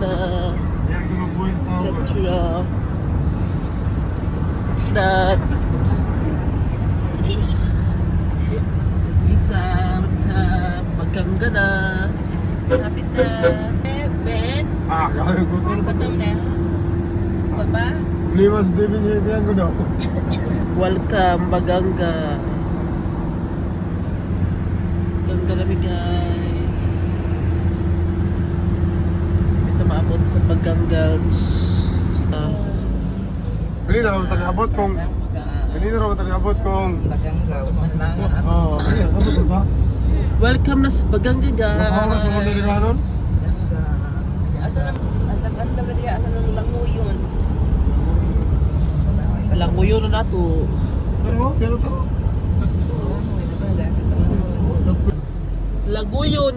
na. Yan ko ng buhay tao. Chatura. That. Sisa. Mata. Magkangga na. Kapit na. Eh, Ben. Ah, kaya ko ito. Batam na. Baba. Limas David Hedian ko daw. Welcome, Baganga. Baganga kami guys. Maabot sa Bagangals. Uh, Kanina raw tag-abot kung Kanina raw tag-abot kung Oh, kanina abot ko ba? welcome na sa Baganga Ako sa mga guys. diliganon. Asa na, ang na diya, asa nang na nato. Pero, pero to. Laguyon.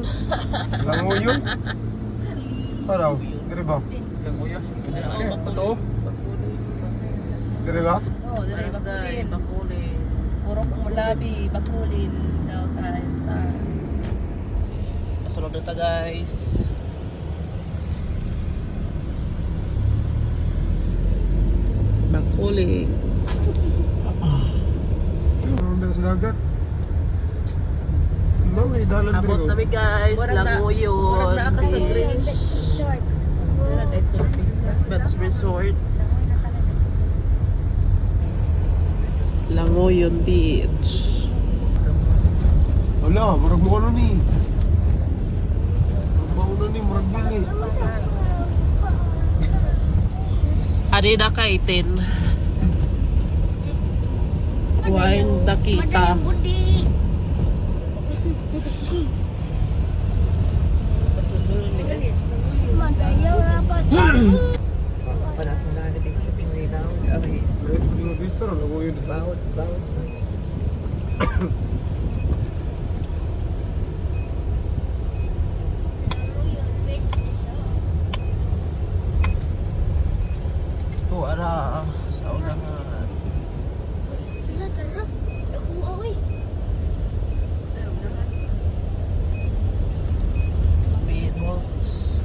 Lango yun. Paraw, dire ba? Ito? Dire ba? Oo, dire bakulin. Bakulin. Puro kumulabi, bakulin. Daw tayo. Masunod na ta guys. Bakulin. Ano na sa dagat? May dalan Abot kami guys. Languyon. murag Dira tayo tubig. Bats Resort. Langoyon Beach. Wala, murag mo ano ni. Mauno ni, murag bili. Adi na kaitin. Wine dakita. Great po yung vista, lango yun. Bawat, bawat. O ara sa ulangan. Speedboats.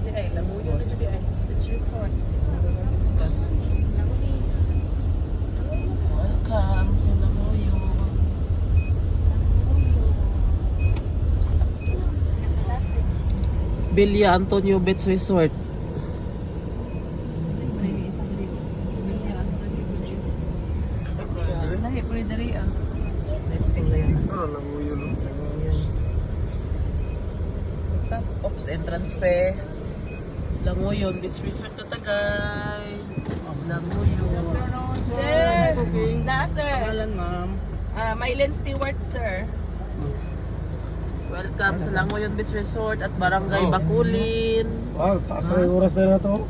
Dili ay lango yun. Dili ay. Beach resort. Welcome sa Langoyon. Bilya Antonio Beach Resort. Dili isa dili. Dili niya ang dili. Lahi puli diri ah. Ah, lango yun. Top Ops entrance fee. Langoyon Beach Resort na guys. Langoyon. Sir! Na, sir. ma'am. Ah, Mylen Stewart, sir. Welcome sa Langoyon Beach Resort at Barangay Oh. Bakulin. Ah, taas na yung oras na na to.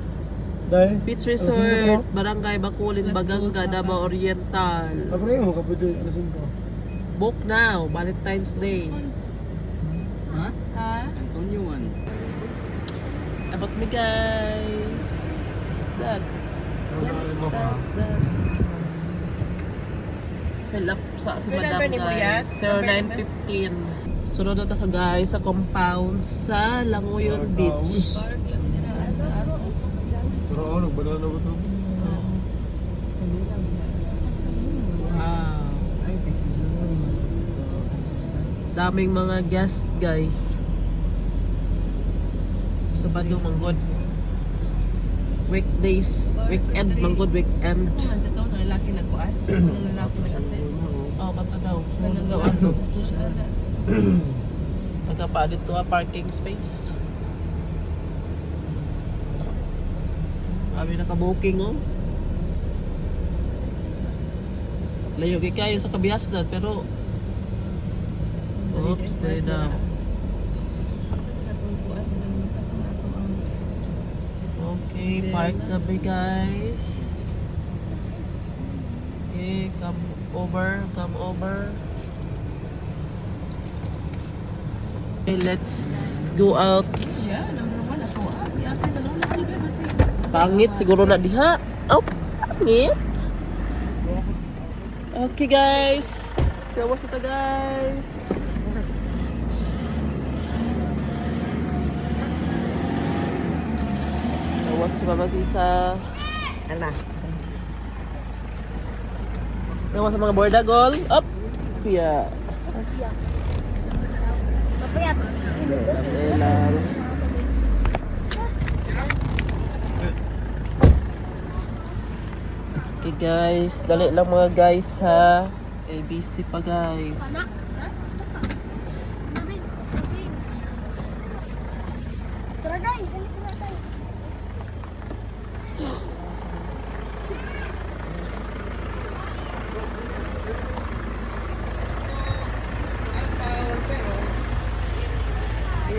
Dahil? Beach Resort, Barangay Bakulin, Baganga, Davao Oriental. Abre mo ka pwede, alasin ko. Book now, Valentine's Day. Ha? Antonio 1. About me guys. That. Fill up sa si Madam guys. 0915. Sunod na ta sa guys sa compound sa Langoyon Park Beach. Pero ako, nagbanana ba ito? Wow. Daming mga guest guys. Sa Badong Manggod. Weekdays, weekend, Manggod weekend. Asa man dito, na lalaki nagkuan? Ang lalaki nag-assess. Oh, kato daw. Sunod daw ato. Nagkapa dito ah, parking space. Kami naka-booking oh. Layo kay kayo sa kabihasnan pero Oops, dali daw. Okay, park na ba guys? Okay, come over, come over. Okay, let's go out. Yeah, number one, ako ah. Siya? Pangit siguro na diha. Oh, pangit. Okay guys, Gawas ito guys. Gawas si Mama Sisa. Ala. Gawas sa mga bordagol. Up! Kuya. Papayat. Okay guys, dali lang mga guys ha. Busy pa guys. Tara day, dali tara day.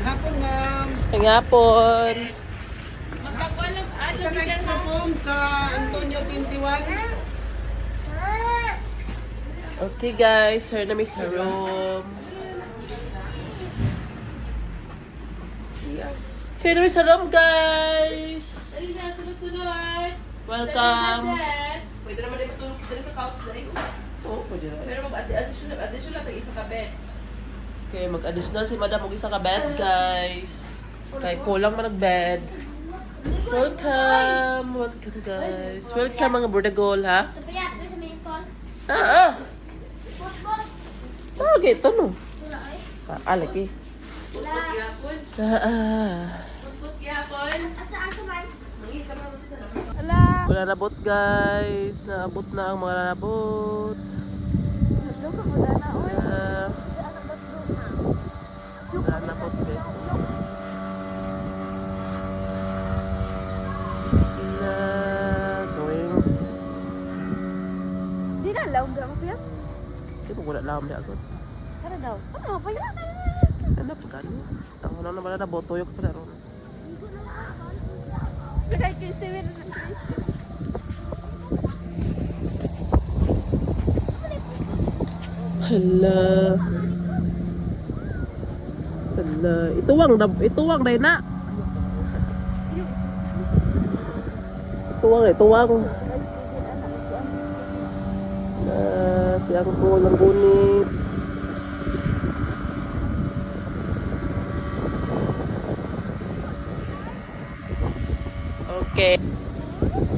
Hapon ma'am. Ang hapon. Isa ka extra form sa Antonio 21. Okay guys, here na may sa room. Here na may sa room guys. Welcome. Pwede naman din matulog dito sa couch na ito. Oh, pwede na. Pero mag-additional additional lang isa ka bed. Okay, mag-additional si madam mag isa ka bed, guys. Kay kulang man nag-bed. Welcome! Welcome, guys. Welcome, mga burdagol, ha? Ah, ah! Ah, okay, ito, no? Ah. Yapon. Ah, ah. Put yapon. Asa asa man? Mangita mo sa labas. Ala. Wala nabot, guys. Naabot na ang mga nabot. Wala na oy. Na? wala nabot, guys. Na, going. Di na law ga mo piya. Hindi ko wala lang agad. Tara daw. Ano pa yan? Ano pa gano? Ang ano naman na boto yung pa ron. Lagay kay Steven. Hala. Hala. Ituwang na, ituwang dahil na. Ituwang, ituwang. Na, siyang po ng gunit. Okay.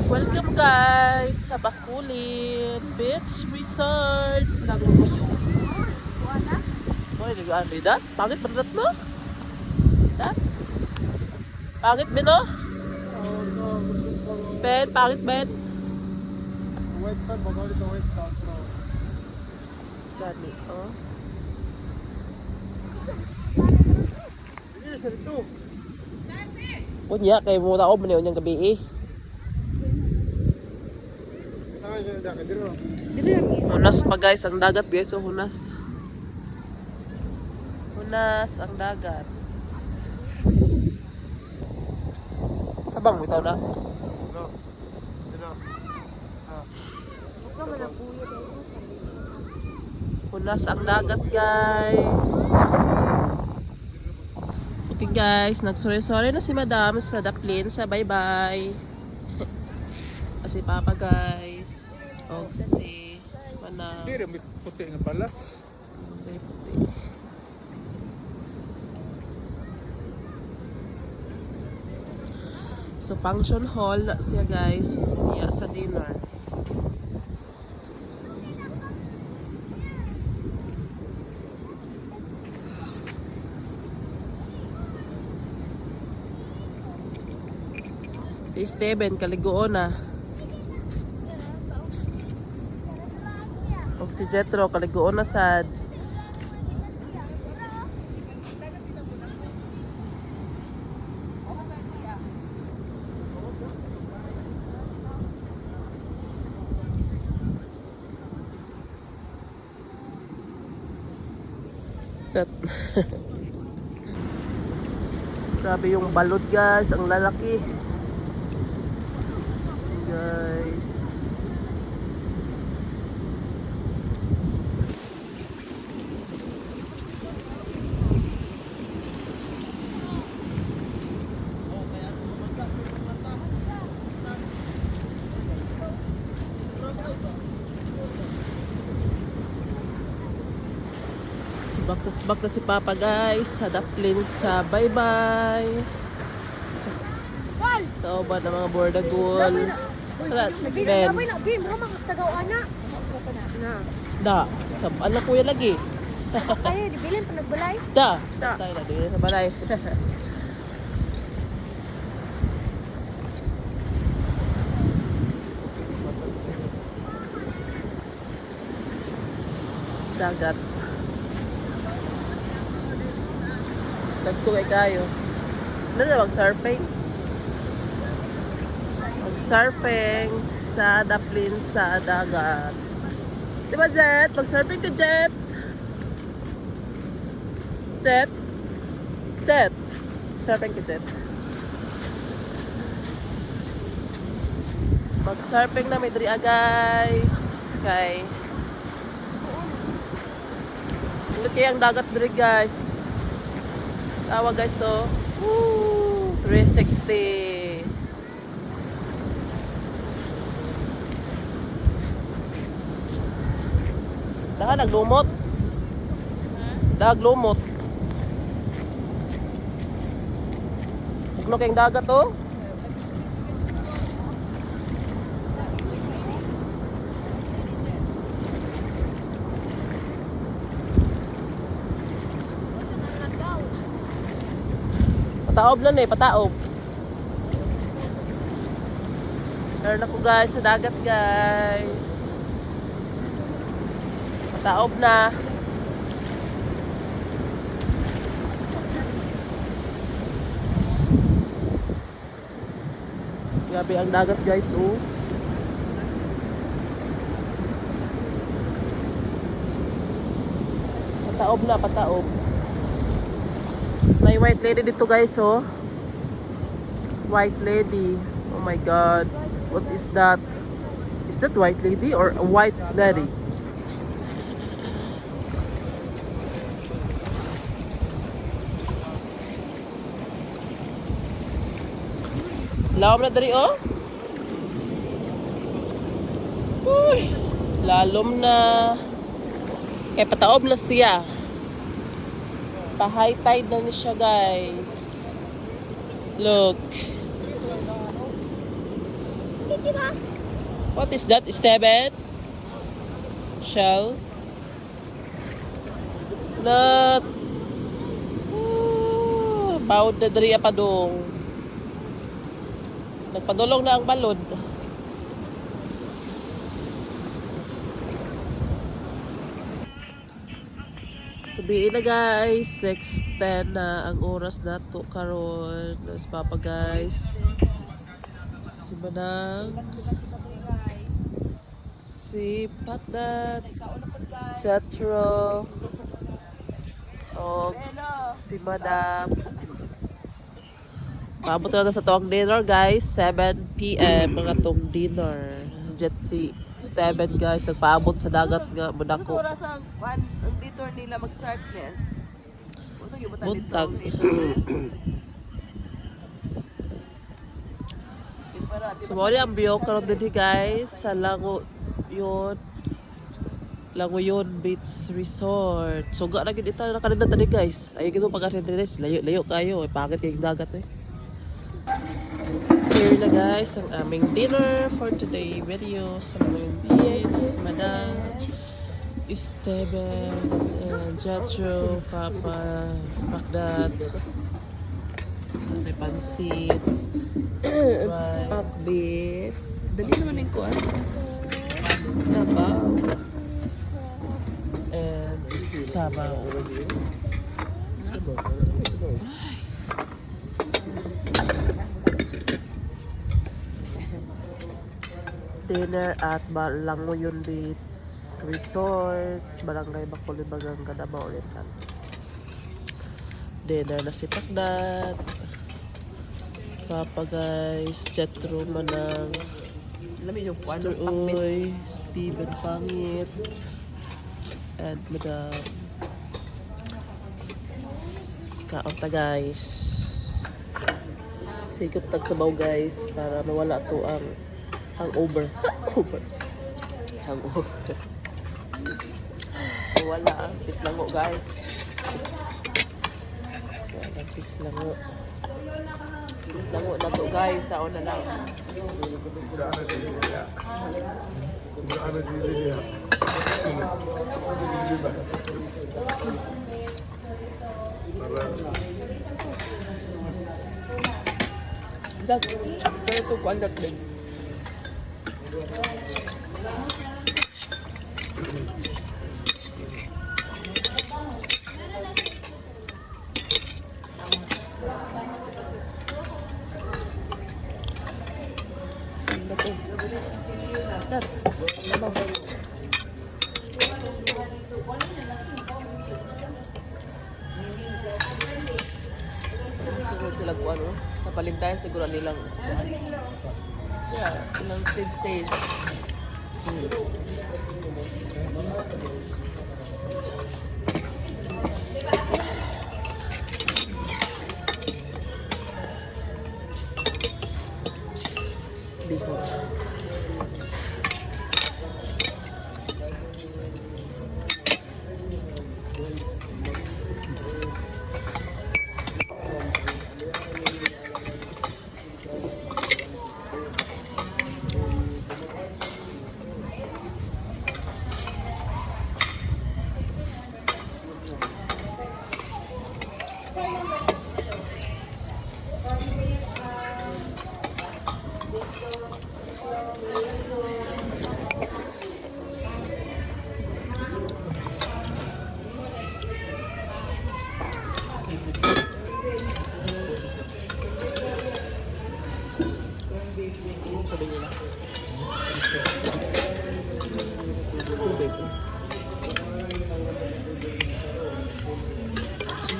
Welcome guys sa Bakulin Beach Resort. Mo yung Wala. Boy, nag-ano dat? Pangit ba dat no? Dat? Pangit ba no? Ben, pangit Ben? White side, bagal ito Gani, oh. Unya, kay muna ako maniw niyang gabi eh. Hunas pa guys, ang dagat guys, so hunas. Hunas ang dagat. Sabang mo itaw na? Dito. Dito. Ah. Ikaw man Hunas ang dagat, guys. Okay, guys. Nagsorry-sorry na si Madam sa Daplin sa bye-bye. Kasi Papa, guys. O si Manang. Hindi rin puti nga pala. May puti. So, function hall na siya, guys. Niya sa dinner. Si Steven, kaligoon na. O si Jetro, kaligoon na sad. Grabe yung balot guys, ang lalaki. Guys. Back na si Papa guys sa Daplin sa bye bye. Tao ba ng mga bordagol? Wala, Ben. Abay na, Bim, ha, magtagaw ana. Na. Da. Sa- Ano kuya lagi? Ay, di bilin pa nagbalay. Da. Tayo na din sa balay. Dagat. Nagtuway kayo. Ano na mag-surfing? Mag-surfing sa Daplin sa dagat. Di ba, Jet? Mag-surfing ka, Jet? Jet? Jet? Surfing ka, Jet? Mag-surfing na may dria, guys. Sky. Hindi kaya ang dagat diri, guys. Tawa, guys, oh. Woo! 360. Daha naglumot. Daglumot. Bugno kayong dagat oh. Pataob na eh, pataob. Meron ako guys sa dagat guys. Pataob na. Grabe ang dagat guys, oh. Pataob na, pataob. May white lady dito guys, oh. White lady. Oh my god. What is that? Is that white lady or a white lady? Lawam na oh. Uy, lalom na. Kaya pataob na siya. Pa-high tide na ni siya, guys. Look. What is that, Esteban? Shell? Not. Bawd na dali pa dong. Nagpadulong na ang balod. Tubiin na guys, 6.10 na ang oras na to karon. Mas papa guys. Si Manang. Si Patdat. Jetro. O si Madam. Paabot na sa tuwang dinner guys. 7 p.m. mga tong dinner. Jet si Steven guys. Nagpaabot sa dagat nga. Budako. oras ang kwan, ang detour nila mag-start nes. Buntag yung buntag Buntag. dito. Yung para, di ba So, mali ang view karon din guys sa Lango yun. Lango yun Beach Resort. So, ga na gid ita na kanina tadi guys. Ay gito pag guys. Layo layo kayo. Ay pangit kayong dagat eh. Here na guys ang aming dinner for today video sa Moon Beach, Madam, Esteban, and Jatro, Papa, Macdat, Sunday Pansit. Pakbit. Dali naman yung kuwan. Sabaw. and sabaw. Dinner at Balangoyon Beach Resort, Barangay Bakulibagang, Gadaba Oriental. Dinner na si Pakdat. Papa guys, Jetro Manang, Alam yung kuwan, Mr. pakbit. Uy, Steven Pangit, and Madam. Kaon ta guys. Sigop tag sabaw guys para mawala to ang hangover. Over. Hangover. Mawala ang tislango guys. Wala, pislango. Pislango na to guys. Sa una lang. Saan na si Lilia? Saan na si Lilia? Dag, pero ito ko din. Ano to? Dag, ano ba? Sunod sila kung ano. Valentine siguro nilang aqui, ó, que não se esteja. Hum.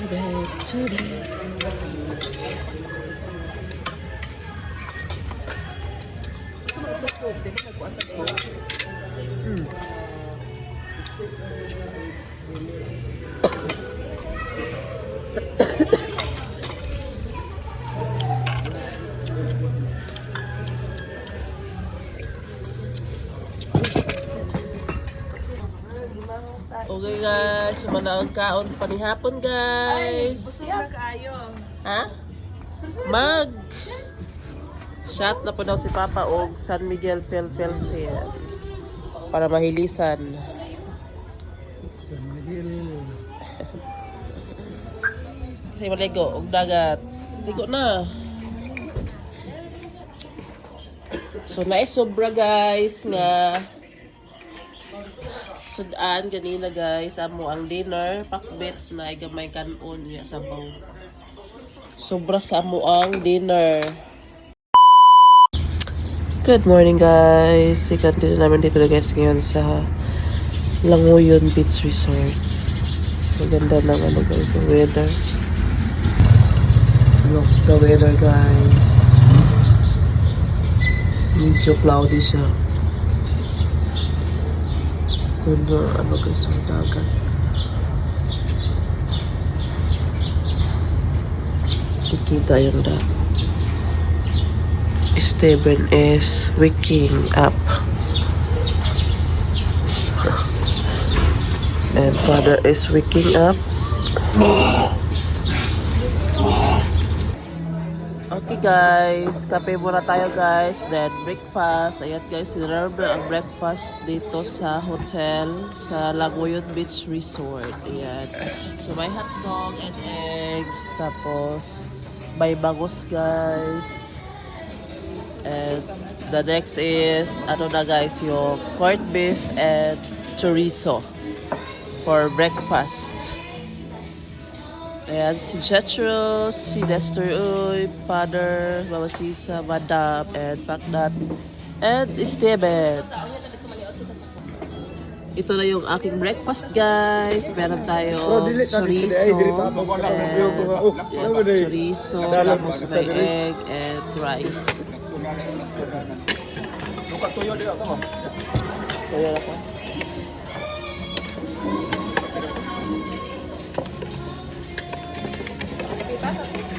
Tubig, tubig. Hmm. Okay guys, sumana ang kaon panihapon guys. Siya kaayo. Ha? Mag shot na po daw si Papa og San Miguel Fel para mahilisan. Kasi maligo og dagat. Sigo na. So na sobra guys nga sudan ganina guys amo ang dinner pakbet na gamay kanon niya sabaw. Sobra sa amo ang dinner. Good morning guys. Sikat din namin dito guys ngayon sa Langoyon Beach Resort. Maganda ng ano guys, ang weather. Look, the weather guys. Medyo cloudy siya. Ganda, ano guys, ang dagat. Kikita yung dagat. Steven is waking up. And father is waking up. Guys, kape muna tayo guys. Then breakfast. Ayan guys, sinarap na ang breakfast dito sa hotel sa Lagoyon Beach Resort. Ayan. So may hotdog and eggs. Tapos may bangus guys. And the next is, ano na guys, yung corned beef and chorizo for breakfast. Ayan, si Jetros, si Nestor Uy, Father, Mama Sisa, Madam, and Paknat, and Steven. Ito na yung aking breakfast, guys. Meron tayo Oh, chorizo, and, oh, chorizo, tapos may egg, and rice. Tuyo na po.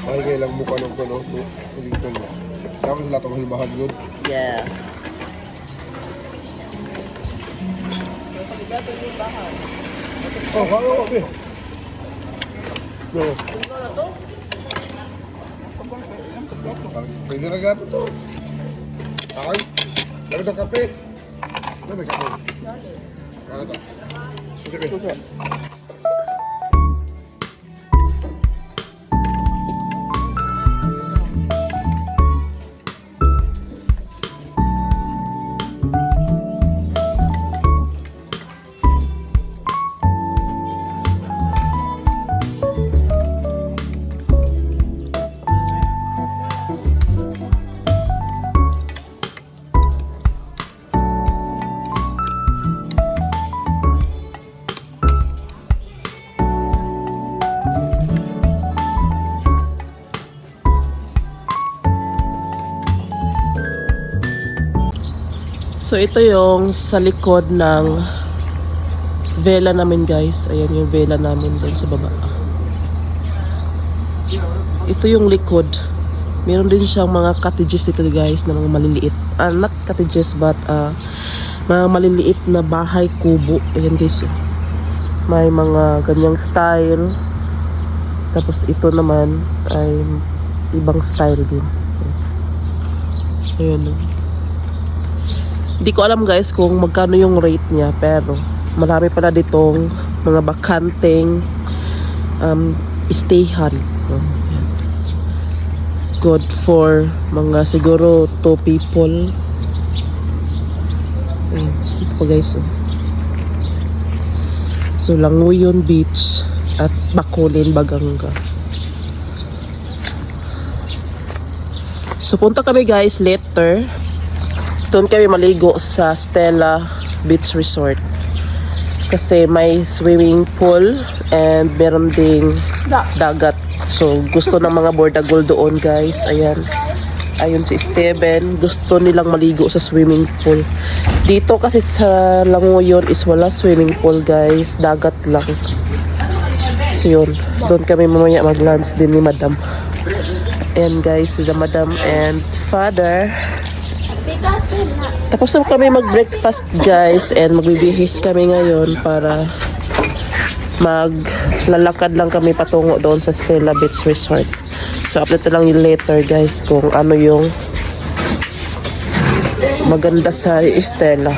Ay, ngayon lang mukha ng kono. Hindi ko na. Tapos sila itong hilmahan yun. Yeah. Oh, kaya okay. No. Pwede na gato to. Ay, dami ng kape. Dami ng kape. Ano to? Susi. So ito yung sa likod ng vela namin guys. Ayan yung vela namin doon sa baba. Ito yung likod. Meron din siyang mga cottages dito guys na mga maliliit. Ah, not cottages but ah, mga maliliit na bahay kubo. Ayan guys. oh. May mga ganyang style. Tapos ito naman ay ibang style din. Ayan oh. Hindi ko alam guys kung magkano yung rate niya pero marami pala ditong mga bakanteng um, stayhan. Oh. Good for mga siguro two people. Ayun, dito pa guys. Oh. So Languyon Beach at Bacolin, Baganga. So punta kami guys later doon kami maligo sa Stella Beach Resort. Kasi may swimming pool and meron ding dagat. So, gusto ng mga bordagol doon, guys. Ayan. Ayun si Steven. Gusto nilang maligo sa swimming pool. Dito kasi sa Langoyon is wala swimming pool, guys. Dagat lang. So, yun. Doon kami mamaya mag-lunch din ni Madam. And guys, si the Madam and Father. Tapos na kami mag-breakfast guys and magbibihis kami ngayon para maglalakad lang kami patungo doon sa Stella Beach Resort. So update lang yung later guys kung ano yung maganda sa Stella.